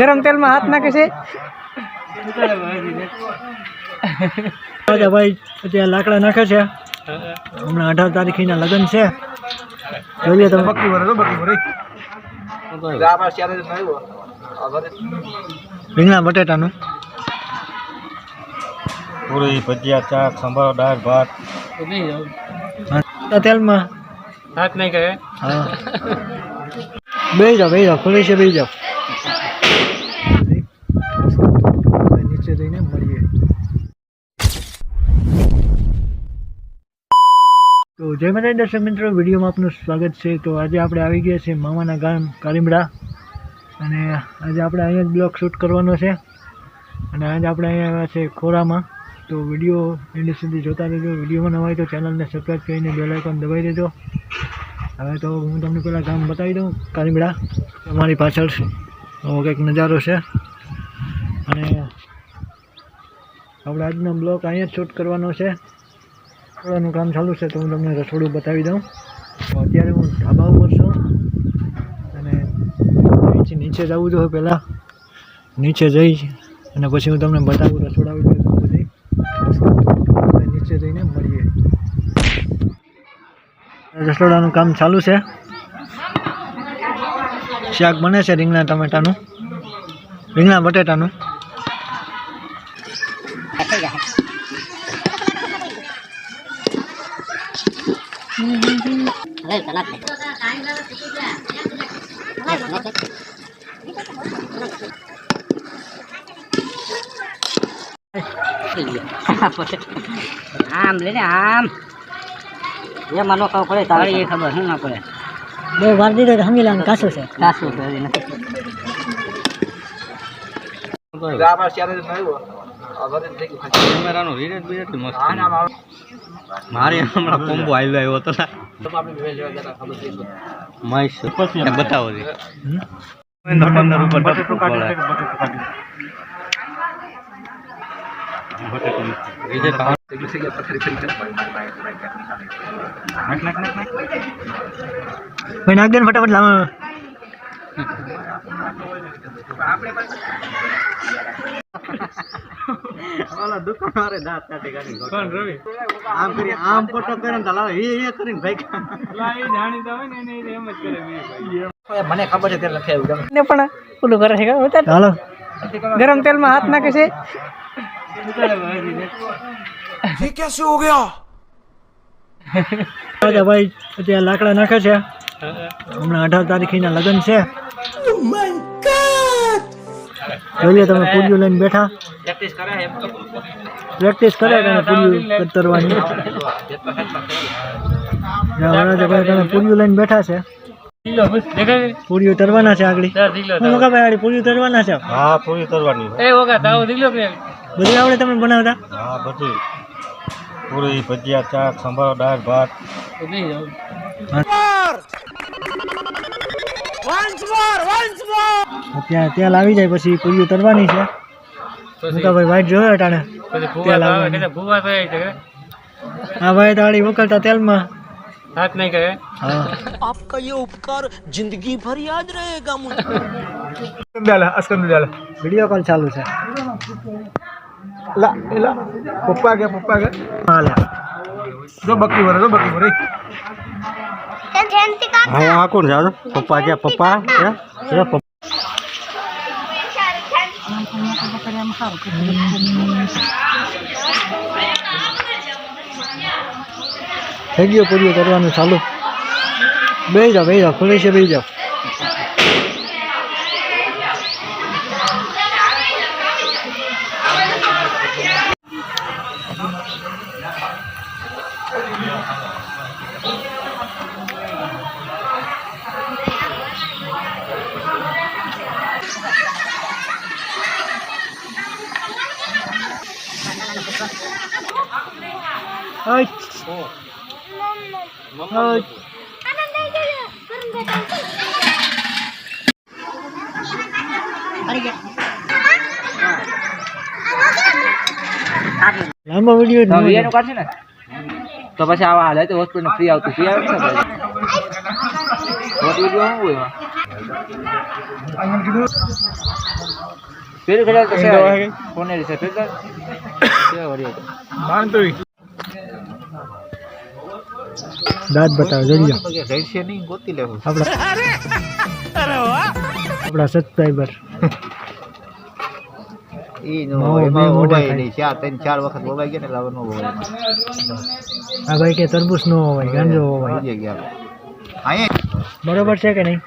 ગરમ તેલમાં હાથ નાખે છે. રાજા ભાઈ અત્યારે લાકડા નાખે છે. હમણાં અઢાર તારીખના લગ્ન છે. જોઈએ તમે. રીંગણા બટેટાનું. પૂરી ભજીયા ચાક સંભાળ દાળ ભાત. તેલમાં. હાથ નહીં કહે હા. બે જાઓ બે જાઓ ખુલ્લી છે બે જાઓ નીચે જઈને મળીએ તો જય માતા દર્શક મિત્રો, વિડીયોમાં આપનું સ્વાગત છે. તો આજે આપણે આવી ગયા છીએ મામાના ગામ કાલિમડા અને આજે આપણે અહીંયા જ બ્લોગ શૂટ કરવાનો છે. અને આજે આપણે અહીંયા આવ્યા છે ખોરામાં. તો વીડિયો એની સુધી જોતા રહેજો. વિડીયોમાં નવા હોય તો ચેનલને સબસ્ક્રાઈબ કરીને બેલ આઇકોન દબાવી દેજો. હવે તો હું તમને પહેલાં ગામ બતાવી દઉં. કાલિમડા અમારી પાછળ કંઈક નજારો છે. અને આપણે આજનો બ્લોગ અહીંયા જ શૂટ કરવાનો છે. રસોડાનું કામ ચાલુ છે તો હું તમને રસોડું બતાવી દઉં. તો અત્યારે હું ધાબા ઉપર છું અને અહીંથી નીચે જવું જોઈએ પહેલાં. નીચે જઈ અને પછી હું તમને બતાવું રસોડા વિશે બધી નીચે જઈને મળીએ. રસોડાનું કામ ચાલુ છે. શાક બને છે રીંગણા ટમેટાનું. રીંગણા બટેટાનું. આમ લે ને આમ એ મનો કહું પડે તારી એ ખબર શું ના પડે બે વાર દીધો તો સમજી લેવાનું કાશું છે સાસુ કરી નથી કેમેરાનો રીરેટ બી એટલી મસ્ત મારે હમણાં કોમ્બો આવ્યો આવ્યો હતો માઈસ બતાવો જી. હમ? પંદર ઉપર ફટાફટ લાવો. ઓલા દુકાન દાંત કાઢી કાઢી કોણ રવિ? આમ કરી આમ ફોટો કરે ને લાવે એ એ કરીને ભાઈ મને ખબર છે લખે એવું ને પણ ઓલું કરે છે છે? હાલો. ગરમ તેલમાં હાથ નાખે છે. રાજા ભાઈ અત્યારે લાકડા નાખે છે. હમણાં અઢાર તારીખના લગ્ન છે. જોઈએ તમે પૂરીઓ લઈને બેઠા. પ્રેક્ટિસ કરે તમે રાજા તમે પૂરીઓ લઈને બેઠા છે. પૂરીઓ તરવાના છે આગળ. હું મોકા આગળ પૂરીઓ તરવાના છે? હા પૂરી કરવાની એ ઓગા તાવ દીલો કે બધી આવડે તમે બનાવતા? હા બધી. પૂરી ભજીયા ચા સંભારો દાળ ભાત. ત્યાં તેલ આવી જાય પછી પૂરી તરવાની છે. મોકા ભાઈ વાઈટ જોયો ટાણે તેલ આવવાનું. ભૂવા થાય છે હા ભાઈ તાળી ઉકળતા તેલમાં. હાથ નહીં કરે. હા. વીડિયો કોલ ચાલુ છે. પપ્પા કે પપ્પા કે? હાલે જો બકરી વરે જો બકરી વરે. હા આ કોણ છે? પપ્પા ગયા પપ્પા થઈ ગયો પૂર્યો કરવાનું, ચાલુ. બે જાઓ બે જાઓ ખુલે છે બે જાઓ. Oi. Oi. લાંબો વીડિયો જ ન હોય. કાઢશે ને તો પછી આવા હાલે તો હોસ્પિટલ ફ્રી આવતું ફ્રી આવે ને હોટ વીડિયો શું હોય એમાં પેલું ખેલાય તો ઈંડો વાગે. કોને છે પેલું છે વળી દાંત બતાવો જોઈ લો રહેશે નહીં ગોતી લેવું આપણા આપણા સબસ્ક્રાઈબર ઈ નો હોય, એમાં ઓવાય નહીં. ચાર ત્રણ ચાર વખત ઓવાઈ ગયા ને એટલે હવે નો ઓવાય આ ભાઈ કે તરબૂચ નો હોય ગાંજો હોય ગયા બરોબર છે કે નહીં